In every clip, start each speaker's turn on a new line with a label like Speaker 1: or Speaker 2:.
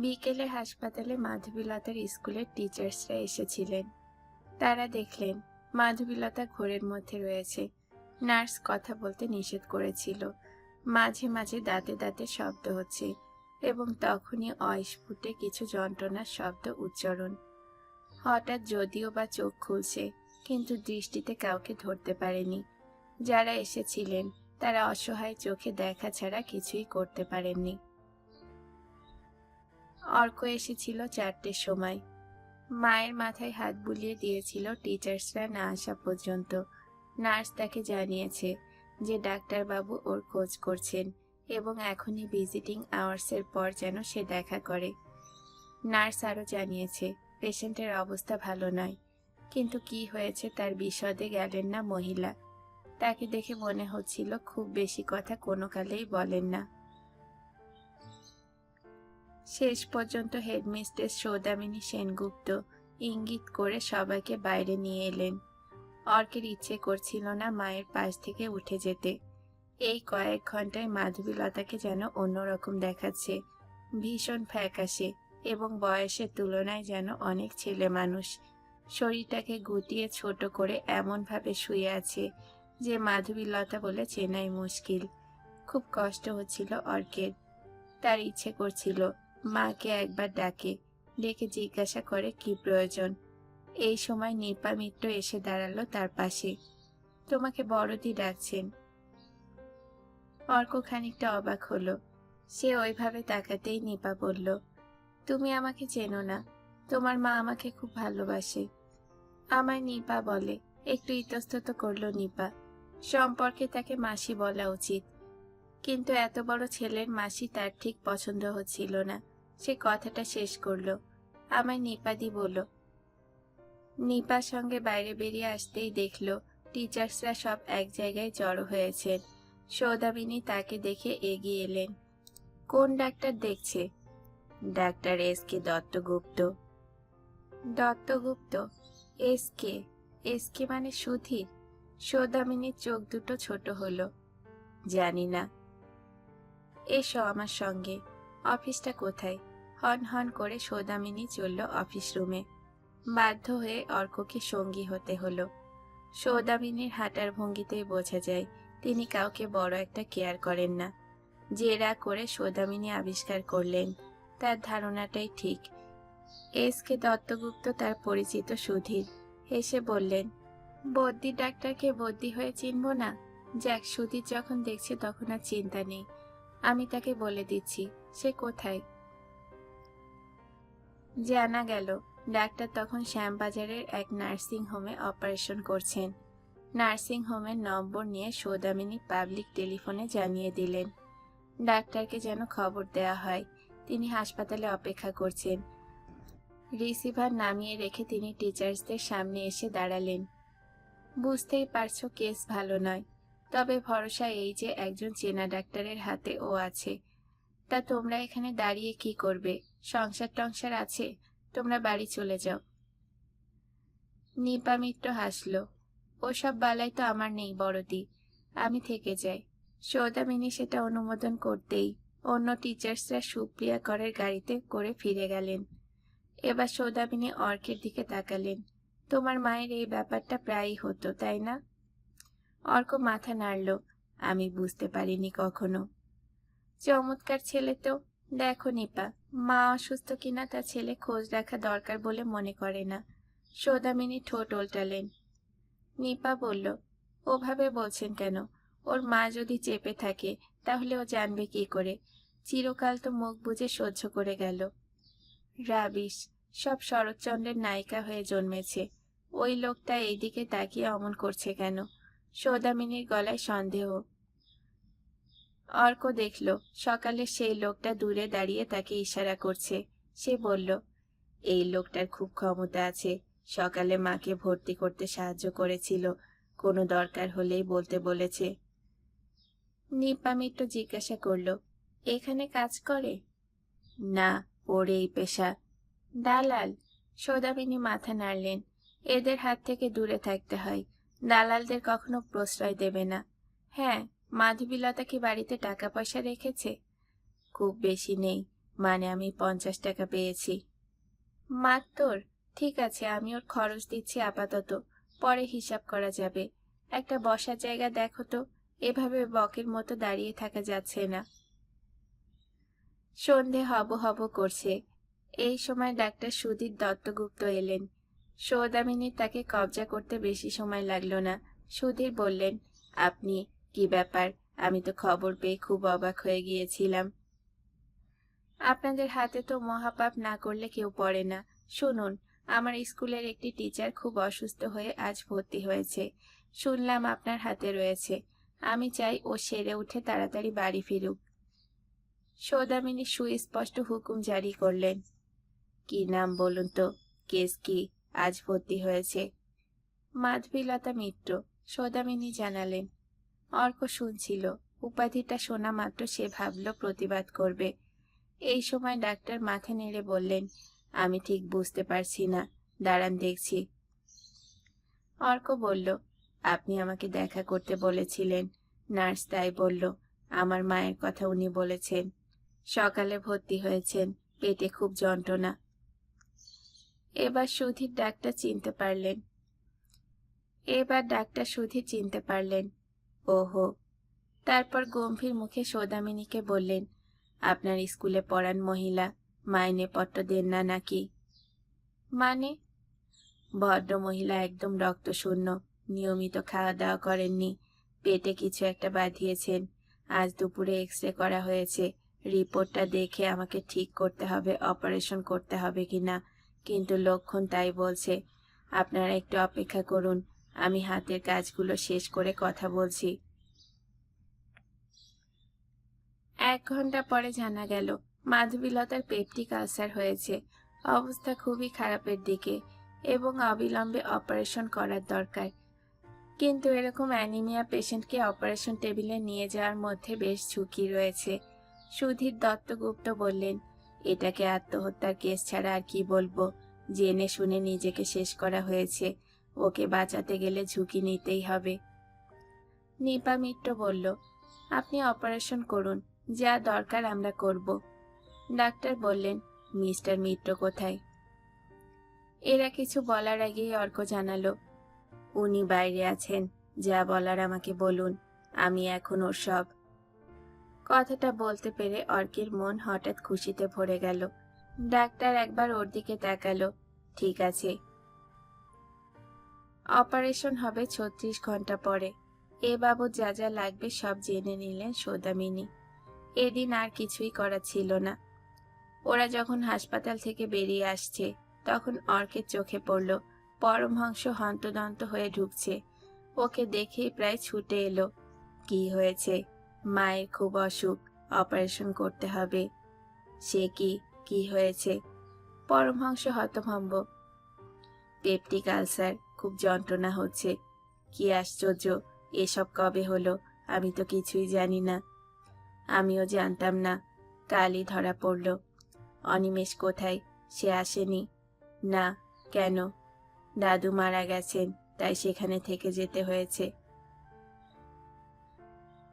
Speaker 1: বিকেলে হাসপাতালে মাধবীলতার স্কুলের টিচার্সরা এসেছিলেন। তারা দেখলেন, মাধবীলতা ঘোরের মধ্যে রয়েছে। নার্স কথা বলতে নিষেধ করেছিল। মাঝে মাঝে দাঁতে দাঁতে শব্দ হচ্ছে এবং তখনই অস্ফুটে কিছু যন্ত্রণার শব্দ উচ্চারণ। হঠাৎ যদিও বা চোখ খুলছে, কিন্তু দৃষ্টিতে কাউকে ধরতে পারেনি। যারা এসেছিলেন, তারা অসহায় চোখে দেখা ছাড়া কিছুই করতে পারেননি। অর্ক এসেছিল চারটের সময়। মায়ের মাথায় হাত বুলিয়ে দিয়েছিল টিচার্সরা না আসা পর্যন্ত। নার্স তাকে জানিয়েছে যে ডাক্তারবাবু ওর খোঁজ করছেন এবং এখনই ভিজিটিং আওয়ার্সের পর যেন সে দেখা করে। নার্স আরও জানিয়েছে পেশেন্টের অবস্থা ভালো নয়। কিন্তু কি হয়েছে তার বিশদে গেলেন না মহিলা। তাকে দেখে মনে হচ্ছিল খুব বেশি কথা কোনো কালেই বলেন না। শেষ পর্যন্ত হেডমিস্ট্রেস সৌদামিনী সেনগুপ্ত ইঙ্গিত করে সবাইকে বাইরে নিয়ে এলেন। অর্কের ইচ্ছে করছিল না মায়ের পাশ থেকে উঠে যেতে। এই কয়েক ঘন্টায় মাধবীলতাকে যেন অন্যরকম দেখাচ্ছে, ভীষণ ফ্যাকাশে এবং বয়সের তুলনায় যেন অনেক ছেলে মানুষ। শরীরটাকে গুটিয়ে ছোট করে এমনভাবে শুয়ে আছে যে মাধবীলতা বলে চেনাই মুশকিল। খুব কষ্ট হচ্ছিল অর্কের। তার ইচ্ছে করছিল মাকে একবার ডাকে, ডেকে জিজ্ঞাসা করে কি প্রয়োজন। এই সময় নিপা মিত্র এসে দাঁড়াল তার পাশে। তোমাকে বড়দি ডাকছেন। অর্ক খানিকটা অবাক হলো। সে ওইভাবে তাকাতেই নিপা বলল, তুমি আমাকে চেনো না। তোমার মা আমাকে খুব ভালোবাসে। আমায় নিপা বলে, একটু ইতস্তত করল নিপা। সম্পর্কে তাকে মাসি বলা উচিত। কিন্তু এত বড় ছেলের মাসি তার ঠিক পছন্দ হচ্ছিল না। সে কথাটা শেষ করল। আমায় নিপাদি বলল, নিপার সঙ্গে বাইরে বেরিয়ে আসতেই দেখল, টিচার্সরা সব এক জায়গায় জড়ো হয়েছেন। সৌদামিনী তাকে দেখে এগিয়ে এলেন। কোন ডাক্তার দেখছে? Doctor S K Dattagupta. Dattagupta? S K? S K মানে সুধীর? সৌদামিনীর চোখ দুটো ছোট হলো। জানি না। এসো আমার সঙ্গে। অফিসটা কোথায়? হন হন করে সৌদামিনী চলল অফিস রুমে। বাধ্য হয়ে অর্ককে সঙ্গী হতে হলো। সৌদামিনীর হাঁটার ভঙ্গিতেই বোঝা যায়, তিনি কাউকে বড় একটা কেয়ার করেন না। জেরা করে সৌদামিনী আবিষ্কার করলেন, তার ধারণাটাই ঠিক। এস কে দত্তগুপ্ত তার পরিচিত সুধীর। হেসে বললেন, বদ্যি ডাক্তারকে বদ্যি হয়ে চিনব না? যাক, সুধীর যখন দেখছে তখন আর চিন্তা নেই। আমি তাকে বলে দিচ্ছি। সে কোথায়? জানা গেল, ডাক্তার তখন শ্যামবাজারের এক নার্সিং হোমে অপারেশন করছেন। নার্সিং হোমের নম্বর নিয়ে সৌদামিনী পাবলিক টেলিফোনে জানিয়ে দিলেন, ডাক্তারকে যেন খবর দেওয়া হয়। তিনি হাসপাতালে অপেক্ষা করছেন। রিসিভার নামিয়ে রেখে তিনি টিচার্সদের সামনে এসে দাঁড়ালেন। বুঝতেই পারছ, কেস ভালো নয়। তবে ভরসা এই যে একজন চেনা ডাক্তারের হাতে ও আছে। তা তোমরা এখানে দাঁড়িয়ে কি করবে? সংসার টংসার আছে, তোমরা বাড়ি চলে যাও। নিপা মিত্র হাসলো, ওসব বালাই তো আমার নেই বড়দি, আমি থেকে যাই। সৌদামিনী সেটা অনুমোদন করতেই অন্য টিচার্সরা সুপ্রিয়া করের গাড়িতে করে ফিরে গেলেন। এবার সৌদামিনী অর্কের দিকে তাকালেন। তোমার মায়ের এই ব্যাপারটা প্রায়ই হতো, তাই না? অর্ক মাথা নাড়ল, আমি বুঝতে পারিনি কখনো। চমৎকার ছেলে তো। দেখো নিপা, মা অসুস্থ কিনা তা ছেলে খোঁজ রাখা দরকার বলে মনে করে না। সৌদামিনী ঠোঁট উল্টালেন নিপা বলল, ওভাবে বলছেন কেন? ওর মা যদি চেপে থাকে, তাহলে ও জানবে কি করে? চিরকাল তো মুখ বুঝে সহ্য করে গেল। রাবিশ, সব শরৎচন্দ্রের নায়িকা হয়ে জন্মেছে। ওই লোকটা এইদিকে তাকিয়ে অমন করছে কেন? সৌদামিনীর গলায় সন্দেহ। অর্ক দেখল, সকালে সেই লোকটা দূরে দাঁড়িয়ে তাকে ইশারা করছে। সে বলল, এই লোকটার খুব ক্ষমতা আছে। সকালে মাকে ভর্তি করতে সাহায্য করেছিল। কোনো দরকার হলেই বলতে বলেছে। নিপা মিত্র জিজ্ঞাসা করল, এখানে কাজ করে? না ওর এই পেশা। দালাল? সৌদামিনী মাথা নাড়লেন। এদের হাত থেকে দূরে থাকতে হয়। দালালদের কখনো প্রশ্রয় দেবে না। হ্যাঁ মাধবীলতা কি বাড়িতে টাকা পয়সা রেখেছে? খুব বেশি নেই মানে আমি পঞ্চাশ টাকা পেয়েছি। মাত্র ঠিক আছে, আমি ওর খরচ দিচ্ছি আপাতত, পরে হিসাব করা যাবে। একটা বসার জায়গা দেখো তো, এভাবে বকের মতো দাঁড়িয়ে থাকা যাচ্ছে না। সন্ধে হব হব করছে। এই সময় ডাক্তার সুধীর দত্তগুপ্ত এলেন। সৌদামিনীর তাকে কবজা করতে বেশি সময় লাগল না। সুধীর বললেন, আপনি কি ব্যাপার? আমি তো খবর পেয়ে খুব অবাক হয়ে গিয়েছিলাম। আপনাদের হাতে তো মহাপাপ না করলে কেউ পড়ে না। শুনুন, আমার স্কুলের একটি টিচার খুব অসুস্থ হয়ে আজ ভর্তি হয়েছে। শুনলাম আপনার হাতে রয়েছে। আমি চাই ও সেরে উঠে তাড়াতাড়ি বাড়ি ফিরুক। সৌদামিনী সুস্পষ্ট হুকুম জারি করলেন। কি নাম বলুন তো? কেস কি? আজ ভর্তি হয়েছে। মাধবীলতা মিত্র, সৌদামিনী জানালেন। অর্ক শুনছিল। উপাধিটা শোনা মাত্র সে ভাবল প্রতিবাদ করবে। এই সময় ডাক্তার মাথা নেড়ে বললেন, আমি ঠিক বুঝতে পারছি না। দাঁড়ান দেখছি। অর্ক বলল, আপনি আমাকে দেখা করতে বলেছিলেন। নার্স তাই বলল, আমার মায়ের কথা উনি বলেছেন। সকালে ভর্তি হয়েছেন, পেটে খুব যন্ত্রণা। এবার সুধীর ডাক্তার চিনতে পারলেন। এবার ডাক্তার সুধীর চিনতে পারলেন ওহো। তারপর গম্ভীর মুখে সৌদামিনীকে বললেন, আপনার স্কুলে পড়ান মহিলা, মাইনে পট্ট দেন না নাকি? মানে? ভদ্র মহিলা, একদম রক্তশূন্য, নিয়মিত খাওয়া দাওয়া করেননি, পেটে কিছু একটা বাঁধিয়েছেন, আজ দুপুরে এক্স রে করা হয়েছে, রিপোর্টটা দেখে আমাকে ঠিক করতে হবে, অপারেশন করতে হবে কিনা, কিন্তু লক্ষণ তাই বলছে, আপনারা একটু অপেক্ষা করুন আমি হাতের কাজগুলো শেষ করে কথা বলছি। এক ঘণ্টা পরে জানা গেল, মাধবীলতার পেপটিক আলসার হয়েছে। অবস্থা খুবই খারাপের দিকে এবং অবিলম্বে অপারেশন করার দরকার। কিন্তু এরকম অ্যানিমিয়া পেশেন্টকে অপারেশন টেবিলে নিয়ে যাওয়ার মধ্যে বেশ ঝুঁকি রয়েছে। সুধীর দত্তগুপ্ত বললেন, এটাকে আত্মহত্যার কেস ছাড়া আর কি বলব? জেনে শুনে নিজেকে শেষ করা হয়েছে। ওকে বাঁচাতে গেলে ঝুঁকি নিতেই হবে। নিপা মিত্র বলল, আপনি অপারেশন করুন, যা দরকার আমরা করব। ডাক্তার বললেন, মিস্টার মিত্র কোথায়? এরা কিছু বলার আগেই অর্ক জানালো, উনি বাইরে আছেন, যা বলার আমাকে বলুন, আমি এখন ওর সব। কথাটা বলতে পেরে অর্কের মন হঠাৎ খুশিতে ভরে গেল। ডাক্তার একবার ওর দিকে তাকালো, ঠিক আছে অপারেশন হবে ছত্রিশ ঘণ্টা পরে। এ বাবদ যা যা লাগবে সব জেনে নিলেন সৌদামিনী। এদিন আর কিছুই করা ছিল না। ওরা যখন হাসপাতাল থেকে বেরিয়ে আসছে, তখন অর্কের চোখে পড়ল, পরমহংস হন্তদন্ত হয়ে ঢুকছে। ওকে দেখেই প্রায় ছুটে এলো। কি হয়েছে? মায়ের খুব অসুখ, অপারেশন করতে হবে। সে কি কি হয়েছে? পরমহংস হতভম্ব। পেপটিক আলসার খুব যন্ত্রণা হচ্ছে। কি আশ্চর্য, এসব কবে হলো? আমি তো কিছুই জানি না। আমিও জানতাম না। কালই ধরা পড়ল। অনিমেষ কোথায়? সে আসেনি। না, কেন? দাদু মারা গেছেন, তাই সেখানে থেকে যেতে হয়েছে।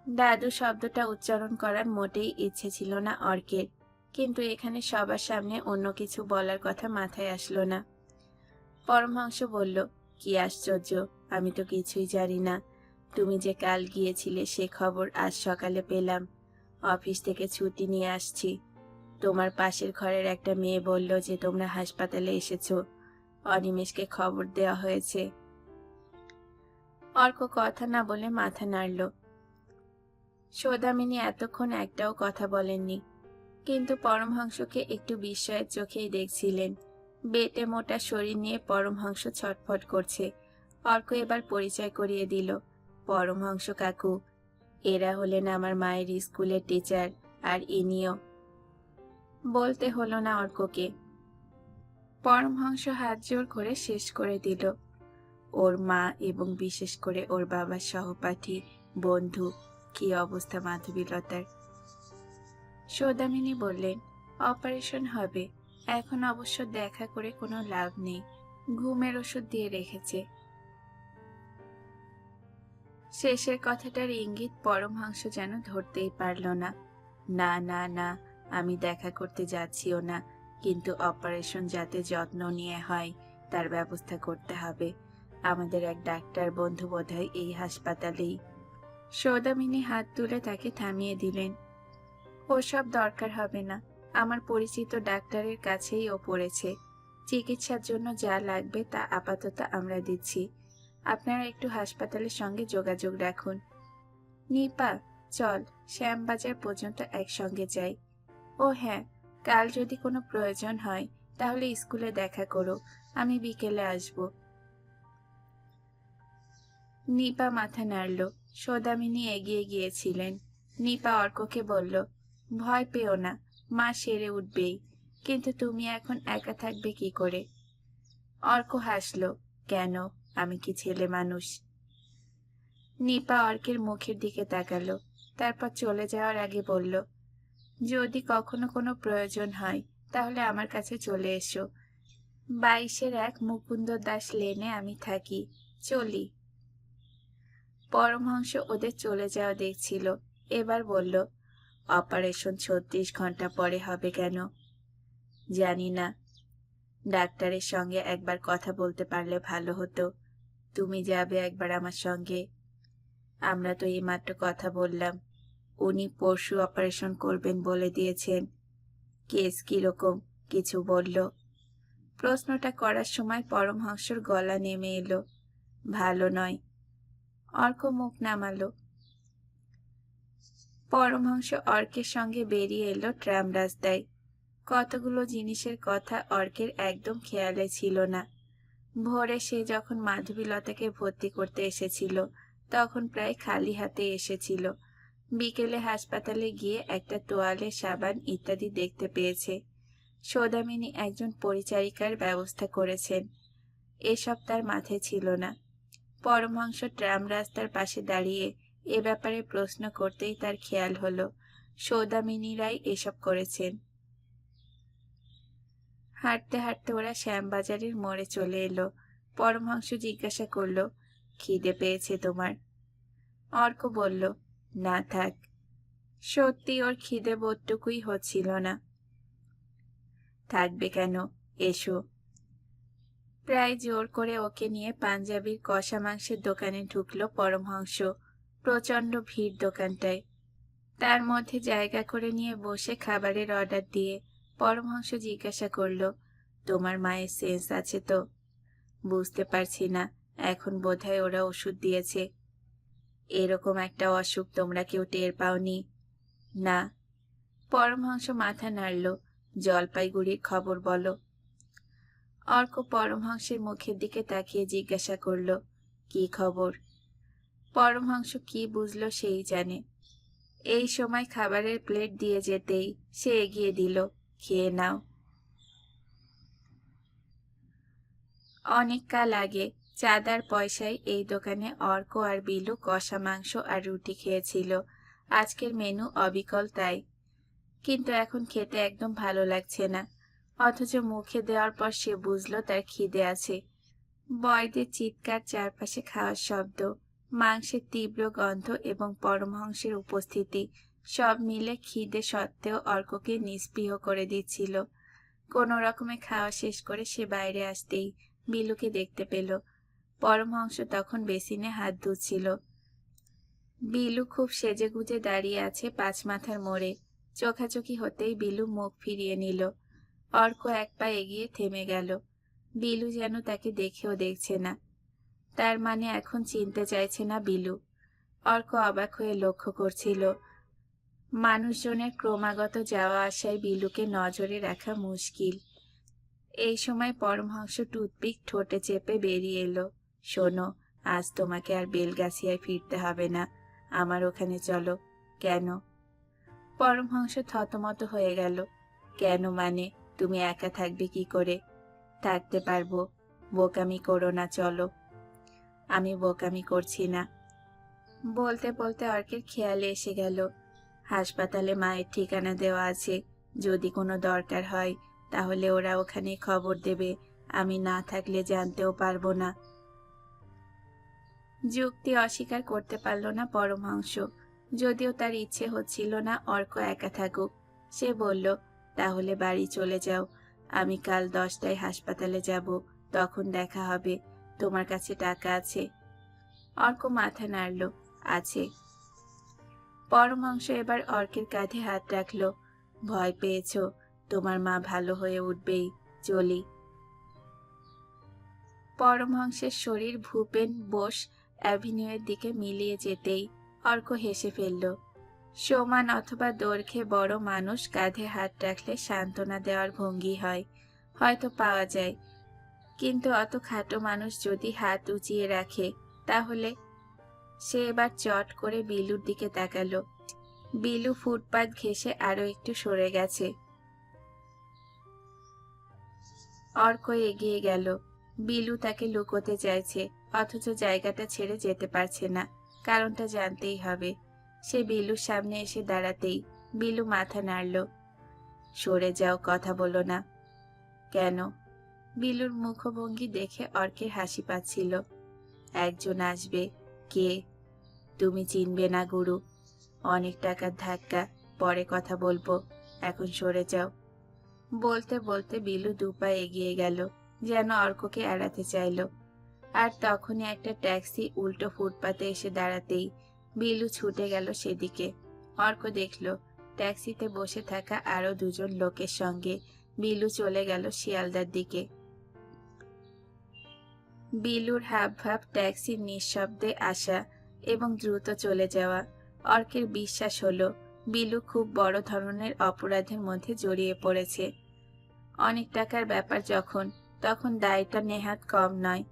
Speaker 1: দাদু শব্দটা উচ্চারণ করার মোটেই ইচ্ছে ছিল না অর্কের, কিন্তু এখানে সবার সামনে অন্য কিছু বলার কথা মাথায় আসলো না। পরমহংস বলল কি আশ্চর্য, আমি তো কিছুই জানি না। তুমি যে কাল গিয়েছিলে সে খবর আজ সকালে পেলাম। অফিস থেকে ছুটি নিয়ে আসছি। তোমার পাশের ঘরের একটা মেয়ে বলল যে তোমরা হাসপাতালে এসেছ। অনিমেষকে খবর দেওয়া হয়েছে। অর্ক কথা না বলে মাথা নাড়ল। সৌদামিনী এতক্ষণ একটাও কথা বলেননি, কিন্তু পরমহংসকে একটু বিস্ময়ের চোখেই দেখছিলেন। বেটে মোটা শরীর নিয়ে পরমহংস ছটফট করছে। অর্ক এবার পরিচয় করিয়ে দিল, পরমহংস কাকু, এরা হলেন আমার মায়ের স্কুলের টিচার, আর ইনিও। বলতে হলো না অর্ককে। পরমহংস হাত জোর করে শেষ করে দিল, ওর মা এবং বিশেষ করে ওর বাবার সহপাঠী, বন্ধু, কি অবস্থা মাধবীলতার? সৌদামিনী বললেন অপারেশন হবে। এখন অবশ্য দেখা করে কোনো লাভ নেই। ঘুমের ওষুধ দিয়ে রেখেছে। শেষের কথাটার ইঙ্গিত পরমহংস যেন ধরতেই পারল না। না না না, আমি দেখা করতে যাচ্ছিও না, কিন্তু অপারেশন যাতে যত্ন নিয়ে হয়, তার ব্যবস্থা করতে হবে। আমাদের এক ডাক্তার বন্ধু বোধহয় এই হাসপাতালেই। সৌদামিনী হাত তুলে তাকে থামিয়ে দিলেন। ওসব দরকার হবে না। আমার পরিচিত ডাক্তারের কাছেই ও পড়েছে। চিকিৎসার জন্য যা লাগবে তা আপাতত আমরা দিচ্ছি। আপনারা একটু হাসপাতালের সঙ্গে যোগাযোগ রাখুন। নিপা, চল, শ্যামবাজার পর্যন্ত একসঙ্গে যাই। ও হ্যাঁ কাল যদি কোনো প্রয়োজন হয়, তাহলে স্কুলে দেখা করো, আমি বিকেলে আসব। নিপা মাথা নাড়ল। সৌদামিনী এগিয়ে গিয়েছিলেন। নিপা অর্ককে বলল, ভয় পেও না মা সেরে উঠবেই, কিন্তু তুমি এখন একা থাকবে কি করে? অর্ক হাসলো, কেন? আমি কি ছেলে মানুষ? নিপা অর্কের মুখের দিকে তাকালো, তারপর চলে যাওয়ার আগে বলল, যদি কখনো কোনো প্রয়োজন হয়, তাহলে আমার কাছে চলে এসো। বাইশের এক মুকুন্দ দাস লেনে আমি থাকি, চলি। পরমহংস ওদের চলে যাওয়া দেখছিল, এবার বলল অপারেশন ছত্রিশ ঘণ্টা পরে হবে কেন? জানি না। ডাক্তারের সঙ্গে একবার কথা বলতে পারলে ভালো হতো। তুমি যাবে একবার আমার সঙ্গে। আমরা তো এইমাত্র কথা বললাম। উনি পরশু অপারেশন করবেন বলে দিয়েছেন। কেস কীরকম? কিছু বলল। প্রশ্নটা করার সময় পরমহংসর গলা নেমে এলো। ভালো নয়। অর্ক মুখ নামালো। পরমহংস অর্কের সঙ্গে বেরিয়ে এলো ট্রাম রাস্তায়। কতগুলো জিনিসের কথা অর্কের একদম খেয়ালে ছিল না। ভোরে সে যখন মাধবীলতাকে ভর্তি করতে এসেছিল, তখন প্রায় খালি হাতে এসেছিল। বিকেলে হাসপাতালে গিয়ে একটা তোয়ালে সাবান ইত্যাদি দেখতে পেয়েছে। সৌদামিনী একজন পরিচারিকার ব্যবস্থা করেছেন। এসব তার মাথায় ছিল না। পরমহংস ট্রাম রাস্তার পাশে দাঁড়িয়ে এ ব্যাপারে প্রশ্ন করতেই তার খেয়াল হলো। সৌদামিনীরাই এসব করেছেন। হাঁটতে হাঁটতে ওরা শ্যামবাজারের মোড়ে চলে এলো। পরমহংস জিজ্ঞাসা করল, খিদে পেয়েছে তোমার? অর্ক বলল, না থাক। সত্যি ওর খিদে বোধটুকুই হচ্ছিল না। থাকবে কেন? এসো। প্রায় জোর করে ওকে নিয়ে পাঞ্জাবির কষা মাংসের দোকানে ঢুকলো পরমহংস। প্রচণ্ড ভিড় দোকানটায়। তার মধ্যে জায়গা করে নিয়ে বসে খাবারের অর্ডার দিয়ে পরমহংস জিজ্ঞাসা করল, তোমার মায়ের সেন্স আছে তো? বুঝতে পারছি না, এখন বোধহয় ওরা ওষুধ দিয়েছে। এরকম একটা অসুখ তোমরা কেউ টের পাওনি? না। পরমহংস মাথা নাড়ল, জলপাইগুড়ির খবর বলো। অর্ক পরমহংসের মুখের দিকে তাকিয়ে জিজ্ঞাসা করল, কি খবর? পরমহংস কি বুঝলো সেই জানে। এই সময় খাবারের প্লেট দিয়ে যেতেই সে এগিয়ে দিল, খেয়ে নাও। অনেক কাল আগে চাঁদার পয়সায় এই দোকানে অর্ক আর বিলু কষা মাংস আর রুটি খেয়েছিল। আজকের মেনু অবিকল তাই। কিন্তু এখন খেতে একদম ভালো লাগছে না। অথচ মুখে দেওয়ার পর সে বুঝলো তার খিদে আছে। বয়দের চিৎকার চারপাশে খাওয়ার শব্দ। মাংসের তীব্র গন্ধ এবং পরমহংসের উপস্থিতি সব মিলে খিদে সত্ত্বেও অর্ককে নিষ্পৃহ করে দিচ্ছিল। কোনো রকমে খাওয়া শেষ করে সে বাইরে আসতেই বিলুকে দেখতে পেল। পরমহংস তখন বেসিনে হাত ধুচ্ছিল। বিলু খুব সেজে গুজে দাঁড়িয়ে আছে পাঁচ মাথার মোড়ে। চোখাচোখি হতেই বিলু মুখ ফিরিয়ে নিল। অর্ক এক পা এগিয়ে থেমে গেল। বিলু যেন তাকে দেখেও দেখছে না। তার মানে এখন চিনতে চাইছে না বিলু। অর্ক অবাক হয়ে লক্ষ্য করছিল। মানুষজনের ক্রমাগত যাওয়া আসায় বিলুকে নজরে রাখা মুশকিল। এই সময় পরমহংস টুথপিক ঠোঁটে চেপে বেরিয়ে এলো। শোনো, আজ তোমাকে আর বেলগাছিয়ায় ফিরতে হবে না। আমার ওখানে চলো। কেন? পরমহংস থতমত হয়ে গেল। কেন মানে? তুমি একা থাকবে কি করে? থাকতে পারব। বোকামি করো না, চলো। আমি বোকামি করছি না। বলতে বলতে অর্কের খেয়ালে এসে গেল। হাসপাতালে মায়ের ঠিকানা দেওয়া আছে। যদি কোনো দরকার হয়, তাহলে ওরা ওখানে খবর দেবে। আমি না থাকলে জানতেও পারব না। যুক্তি অস্বীকার করতে পারল না পরমহংস। যদিও তার ইচ্ছে হচ্ছিল না অর্ক একা থাকুক। সে বলল, তাহলে বাড়ি চলে যাও। আমি কাল দশটায় হাসপাতালে যাব। তখন দেখা হবে। তোমার কাছে টাকা আছে? অর্ক মাথা নাড়ল, আছে। পরমাংশ এবার অর্কের কাঁধে হাত রাখল, ভয় পেয়েছ, তোমার মা ভালো হয়ে উঠবেই, চলি। পরমহংসের শরীর ভূপেন বোস অ্যাভিনিউয়ের দিকে মিলিয়ে যেতেই অর্ক হেসে ফেলল, সমান অথবা দৈর্ঘ্যে বড় মানুষ কাঁধে হাত রাখলে সান্ত্বনা দেওয়ার ভঙ্গি হয়, হয়তো পাওয়া যায় কিন্তু অত খাটো মানুষ যদি হাত উঁচিয়ে রাখে, তাহলে সে এবার চট করে বিলুর দিকে তাকালো। বিলু ফুটপাত ঘেঁষে আরও একটু সরে গেছে। অর্ক এগিয়ে গেল। বিলু তাকে লুকোতে চাইছে, অথচ জায়গাটা ছেড়ে যেতে পারছে না, কারণটা জানতেই হবে। সে বিলুর সামনে এসে দাঁড়াতেই বিলু মাথা নাড়ল। সরে যাও, কথা বলো না। কেন? বিলুর মুখভঙ্গি দেখে অর্কের হাসি পাচ্ছিল। একজন আসবে। কে? তুমি চিনবে না, গুরু। অনেক টাকার ধাক্কা। পরে কথা বলব। এখন সরে যাও। বলতে বলতে বিলু দুপা এগিয়ে গেল, যেন অর্ককে এড়াতে চাইল। আর তখনই একটা ট্যাক্সি উল্টো ফুটপাতে এসে দাঁড়াতেই বিলু ছুটে গেল সেদিকে। অর্ক দেখল, ট্যাক্সিতে বসে থাকা আরও দুজন লোকের সঙ্গে বিলু চলে গেল শিয়ালদার দিকে। বিলুর হাব ভাব ট্যাক্সির নিঃশব্দে আসা এবং দ্রুত চলে যাওয়া। অর্কের বিশ্বাস হলো, বিলু খুব বড় ধরনের অপরাধের মধ্যে জড়িয়ে পড়েছে। অনেক টাকার ব্যাপার যখন, তখন দায়টা নেহাত কম নয়।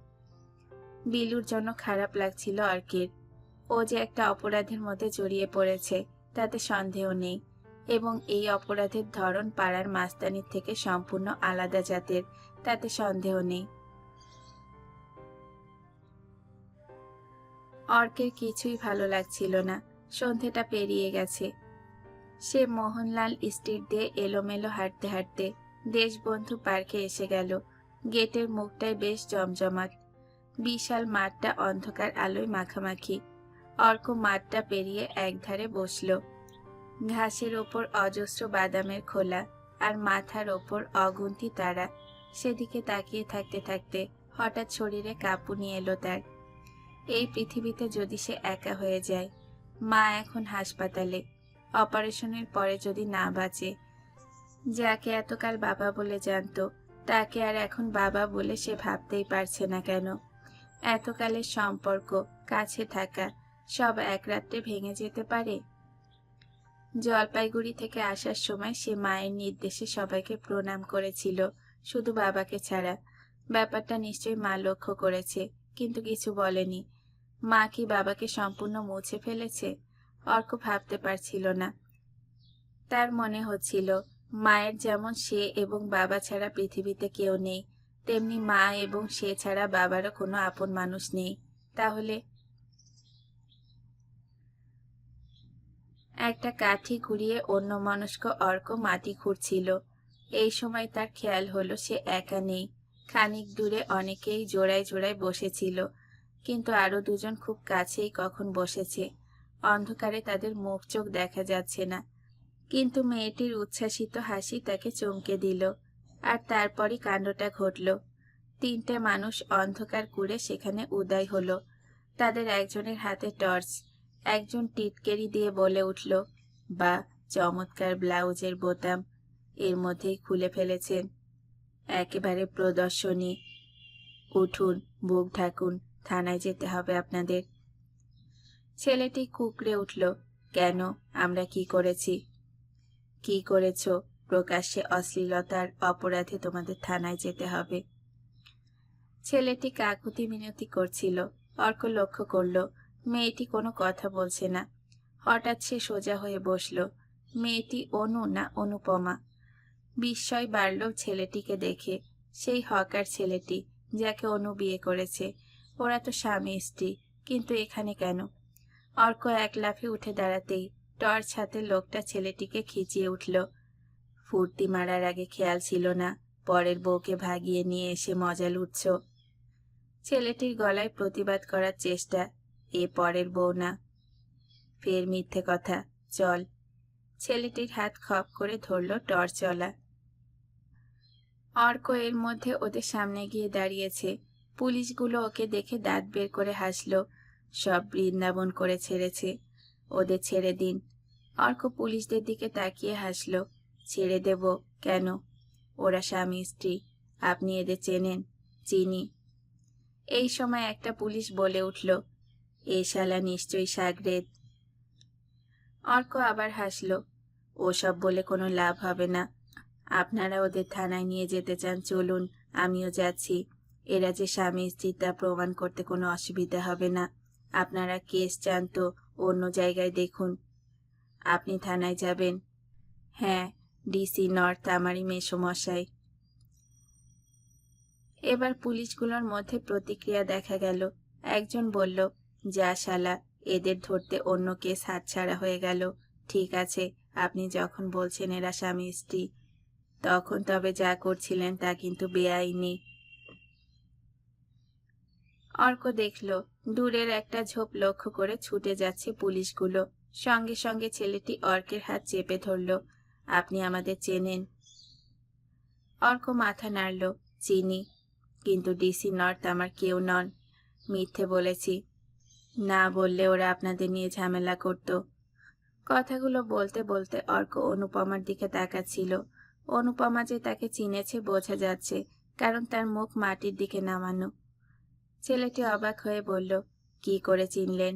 Speaker 1: বিলুর জন্য খারাপ লাগছিল অর্কের। ও যে একটা অপরাধের মধ্যে জড়িয়ে পড়েছে, তাতে সন্দেহ নেই এবং এই অপরাধের ধরন পাড়ার মাস্তানির থেকে সম্পূর্ণ আলাদা জাতের, তাতে সন্দেহ নেই। অর্কের কিছুই ভালো লাগছিল না। সন্ধেটা পেরিয়ে গেছে। সে মোহনলাল স্ট্রিট দিয়ে এলোমেলো হাঁটতে হাঁটতে দেশবন্ধু পার্কে এসে গেল। গেটের মুখটায় বেশ জমজমাট। বিশাল মাঠটা অন্ধকার আলোয় মাখামাখি। অর্ক মাঠটা পেরিয়ে একধারে বসল। ঘাসের ওপর অজস্র বাদামের খোলা আর মাথার ওপর অগুন্তি তারা। সেদিকে তাকিয়ে থাকতে থাকতে হঠাৎ শরীরে কাঁপুনি এলো তার। এই পৃথিবীতে যদি সে একা হয়ে যায়, মা এখন হাসপাতালে। অপারেশনের পরে যদি না বাঁচে, যাকে এতকাল বাবা বলে জানতো, তাকে আর এখন বাবা বলে সে ভাবতেই পারছে না কেন। এতকালের সম্পর্ক, কাছে থাকা, সব এক রাত্রে ভেঙে যেতে পারে? জলপাইগুড়ি থেকে আসার সময় সে মায়ের নির্দেশে সবাইকে প্রণাম করেছিল, শুধু বাবাকে ছাড়া। ব্যাপারটা নিশ্চয়ই মা লক্ষ্য করেছে। কিন্তু কিছু বলেনি। মা কি বাবাকে সম্পূর্ণ মুছে ফেলেছে? অর্ক ভাবতে পারছিল না। তার মনে হচ্ছিল, মায়ের যেমন সে এবং বাবা ছাড়া পৃথিবীতে কেউ নেই, তেমনি মা এবং সে ছাড়া বাবারও কোনো আপন মানুষ নেই। তাহলে একটা কাঠি ঘুরিয়ে অন্য মনস্ক অর্ক মাটি খুঁড়ছিল। এই সময় তার খেয়াল হলো সে একা নেই। খানিক দূরে অনেকেই জোড়ায় জোড়ায় বসেছিল, কিন্তু আরও দুজন খুব কাছেই কখন বসেছে। অন্ধকারে তাদের মুখ চোখ দেখা যাচ্ছে না। কিন্তু মেয়েটির উচ্ছ্বাসিত হাসি তাকে চমকে দিল, আর তারপরই কাণ্ডটা ঘটল। তিনটে মানুষ অন্ধকার কুড়ে সেখানে উদয় হলো। তাদের একজনের হাতে টর্চ, একজন টিটকেরি দিয়ে বলে উঠল বা চমৎকার ব্লাউজের বোতাম, এর মধ্যেই খুলে ফেলেছেন। একেবারে প্রদর্শনী। উঠুন, বুক ঢাকুন, থানায় যেতে হবে আপনাদের। ছেলেটি কুকড়ে উঠল, কেন? আমরা কি করেছি? কি করেছ? প্রকাশ্যে অশ্লীলতার অপরাধে তোমাদের থানায় যেতে হবে। ছেলেটি কাকুতি মিনতি করছিল। অর্ক লক্ষ্য করল, মেয়েটি কোনো কথা বলছে না। হঠাৎ সে সোজা হয়ে বসল, মেয়েটি অনু না অনুপমা? বিস্ময় বাড়ল ছেলেটিকে দেখে। সেই হকার ছেলেটি, যাকে অনু বিয়ে করেছে। ওরা তো স্বামী স্ত্রী, কিন্তু এখানে কেন? অর্ক এক লাফে উঠে দাঁড়াতেই টর্চ হাতে লোকটা ছেলেটিকে খিচিয়ে উঠল। ফুর্তি মারার আগে খেয়াল ছিল না, পরের বউকে ভাগিয়ে নিয়ে এসে মজা লুটছ। ছেলেটির গলায় প্রতিবাদ করার চেষ্টা, এ পরের বউ না। ফের মিথ্যে কথা, চল। ছেলেটির হাত খপ করে ধরল টর্চওয়ালা। অর্ক এর মধ্যে ওদের সামনে গিয়ে দাঁড়িয়েছে। পুলিশগুলো ওকে দেখে দাঁত বের করে হাসলো। সব বৃন্দাবন করে ছেড়েছে। ওদের ছেড়ে দিন। অর্ক পুলিশদের দিকে তাকিয়ে হাসলো। ছেড়ে দেব কেন? ওরা স্বামী, স্ত্রী। আপনি এদের চেনেন, চিনি। এই সময় একটা পুলিশ বলে উঠল, এ শালা নিশ্চয়ই সাগরেদ। অর্ক আবার হাসলো, ওসব বলে কোনো লাভ হবে না। আপনারা ওদের থানায় নিয়ে যেতে চান, চলুন, আমিও যাচ্ছি। এরা যে স্বামী স্ত্রী তা প্রমাণ করতে কোনো অসুবিধা হবে না। আপনারা কেস চান তো অন্য জায়গায় দেখুন। আপনি থানায় যাবেন? হ্যাঁ ডিসি নর্থ, আমারই মেসমশাই। এবার পুলিশগুলোর মধ্যে প্রতিক্রিয়া দেখা গেল। একজন বলল, যা শালা, এদের ধরতে অন্য কেস হাতছাড়া হয়ে গেল। ঠিক আছে, আপনি যখন বলছেন এরা স্বামী স্ত্রী তখন তবে যা করছিলেন তা কিন্তু বেআইনি। অর্ক দেখল, দূরের একটা ঝোপ লক্ষ্য করে ছুটে যাচ্ছে পুলিশগুলো। সঙ্গে সঙ্গে ছেলেটি অর্কের হাত চেপে ধরল, আপনি আমাদের চেনেন। অর্ক মাথা নাড়ল, চিনি। কিন্তু ডিসি নর্থ আমার কেউ নন। মিথ্যে বলেছি। না বললে ওরা আপনাদের নিয়ে ঝামেলা করত। কথাগুলো বলতে বলতে অর্ক অনুপমার দিকে তাকাচ্ছিল। অনুপমা যে তাকে চিনেছে বোঝা যাচ্ছে, কারণ তার মুখ মাটির দিকে নামানো। ছেলেটি অবাক হয়ে বলল, কি করে চিনলেন?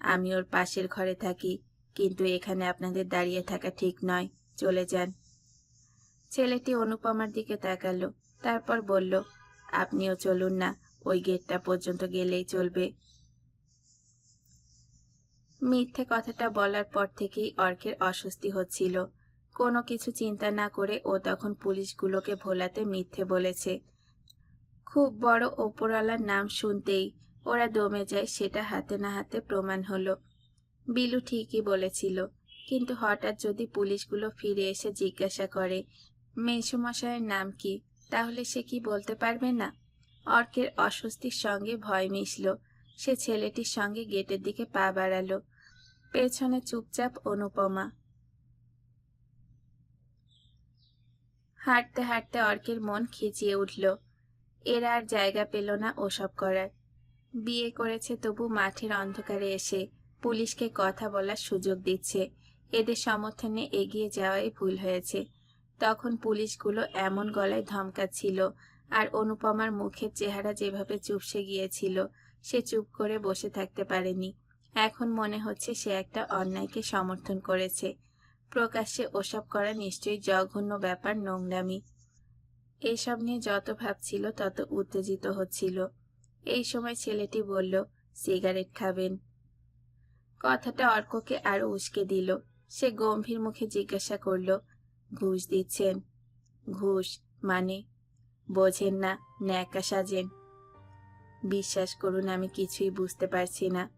Speaker 1: আমি ওর পাশের ঘরে থাকি, কিন্তু এখানে আপনাদের দাঁড়িয়ে থাকা ঠিক নয়, চলে যান। ছেলেটি অনুপমার দিকে তাকালো, তারপর বলল, আপনিও চলুন না, ওই গেটটা পর্যন্ত গেলেই চলবে। মিথ্যে কথাটা বলার পর থেকেই অর্কের অস্বস্তি হচ্ছিল। কোনো কিছু চিন্তা না করে ও তখন পুলিশগুলোকে ভোলাতে মিথ্যে বলেছে। খুব বড় ওপরওয়ালার নাম শুনতেই ওরা দমে যায়, সেটা হাতে না হাতে প্রমাণ হলো। বিলু ঠিকই বলেছিল, কিন্তু হঠাৎ যদি পুলিশগুলো ফিরে এসে জিজ্ঞাসা করে মেসমশাইয়ের নাম কি, তাহলে সে কি বলতে পারবে না? অর্কের অস্বস্তির সঙ্গে ভয় মিশল, সে ছেলেটির সঙ্গে গেটের দিকে পা বাড়ালো। পেছনে চুপচাপ অনুপমা হাঁটতে হাঁটতে অর্কের মন খিচিয়ে উঠল। এরা আর জায়গা পেল না ওসব করার। বিয়ে করেছে তবু মাঠের অন্ধকারে এসে পুলিশকে কথা বলার সুযোগ দিচ্ছে। এদের সমর্থনে এগিয়ে যাওয়াই ভুল হয়েছে। তখন পুলিশগুলো এমন গলায় ধমকাচ্ছিল আর অনুপমার মুখের চেহারা যেভাবে চুপসে গিয়েছিল, সে চুপ করে বসে থাকতে পারেনি। এখন মনে হচ্ছে সে একটা অন্যায়কে সমর্থন করেছে। প্রকাশ্যে ওসব করা নিশ্চয়ই জঘন্য ব্যাপার, নোংরামি। এসব নিয়ে যত ভাবছিল তত উত্তেজিত হচ্ছিল। এই সময় ছেলেটি বলল, সিগারেট খাবেন। কথাটা অর্ককে আরও উস্কে দিল। সে গম্ভীর মুখে জিজ্ঞাসা করল, ঘুষ দিচ্ছেন? ঘুষ? মানে? বোঝেন না, ন্যাকা সাজেন। বিশ্বাস করুন, আমি কিছুই বুঝতে পারছি না।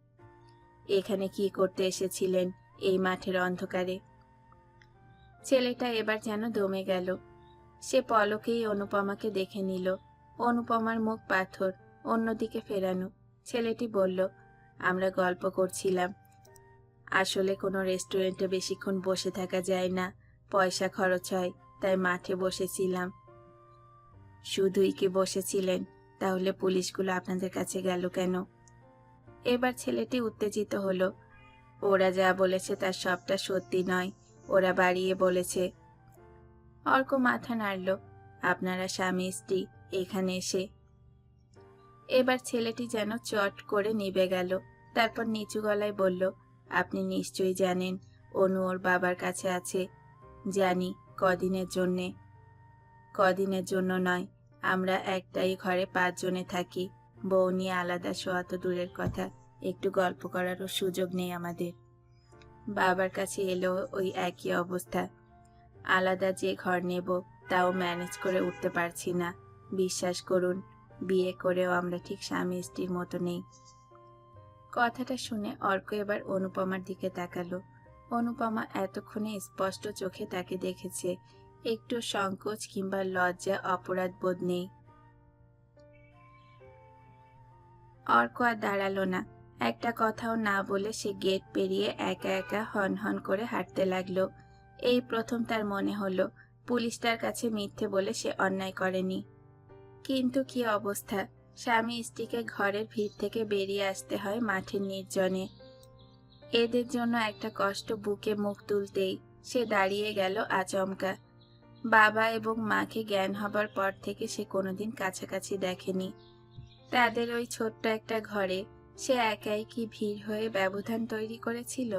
Speaker 1: এখানে কি করতে এসেছিলেন এই মাঠের অন্ধকারে? ছেলেটা এবার যেন দমে গেল। সে পলকেই অনুপমাকে দেখে নিল। অনুপমার মুখ পাথর, অন্যদিকে ফেরানো। ছেলেটি বলল, আমরা গল্প করছিলাম। আসলে কোনো রেস্টুরেন্টে বেশিক্ষণ বসে থাকা যায় না। পয়সা খরচ হয়, তাই মাঠে বসেছিলাম। শুধুই কি বসেছিলেন? তাহলে পুলিশগুলো আপনাদের কাছে গেল কেন? এবার ছেলেটি উত্তেজিত হলো। ওরা যা বলেছে তার সবটা সত্যি নয়। ওরা বাড়িয়ে বলেছে। অর্ক মাথা নাড়ল, আপনারা স্বামী, স্ত্রী, এখানে এসে। এবার ছেলেটি যেন চট করে নিবে গেল, তারপর নিচু গলায় বলল, আপনি নিশ্চয়ই জানেন, অনু ওর বাবার কাছে আছে। জানি, কদিনের জন্যে। কদিনের জন্য নয়, আমরা একটাই ঘরে পাঁচজনে থাকি। বউ নিয়ে আলাদা শোয়া তো দূরের কথা, একটু গল্প করারও সুযোগ নেই আমাদের। বাবার কাছে এলো ওই একই অবস্থা। আলাদা যে ঘর নেব, তাও ম্যানেজ করে উঠতে পারছি না। বিশ্বাস করুন, বিয়ে করেও আমরা ঠিক স্বামী স্ত্রীর মতো নেই। কথাটা শুনে অর্ক এবার অনুপমার দিকে তাকালো। অনুপমা এতক্ষণে স্পষ্ট চোখে তাকে দেখেছে। একটু সংকোচ কিংবা লজ্জা অপরাধ বোধ নেই। অর্ক আর দাঁড়াল না। একটা কথাও না বলে সে গেট পেরিয়ে একা একা হন হন করে হাঁটতে লাগল। এই প্রথম তার মনে হলো, পুলিশটার কাছে মিথ্যে বলে সে অন্যায় করেনি। কিন্তু কি অবস্থা? স্বামী স্ত্রীকে ঘরের ভিড় থেকে বেরিয়ে আসতে হয় মাঠের নির্জনে। এদের জন্য একটা কষ্ট বুকে মুখ তুলতেই সে দাঁড়িয়ে গেল আচমকা। বাবা এবং মাকে জ্ঞান হবার পর থেকে সে কোনোদিন কাছাকাছি দেখেনি। তাদের ওই ছোট্ট একটা ঘরে সে একাই কি ভিড় হয়ে ব্যবধান তৈরি করেছিল?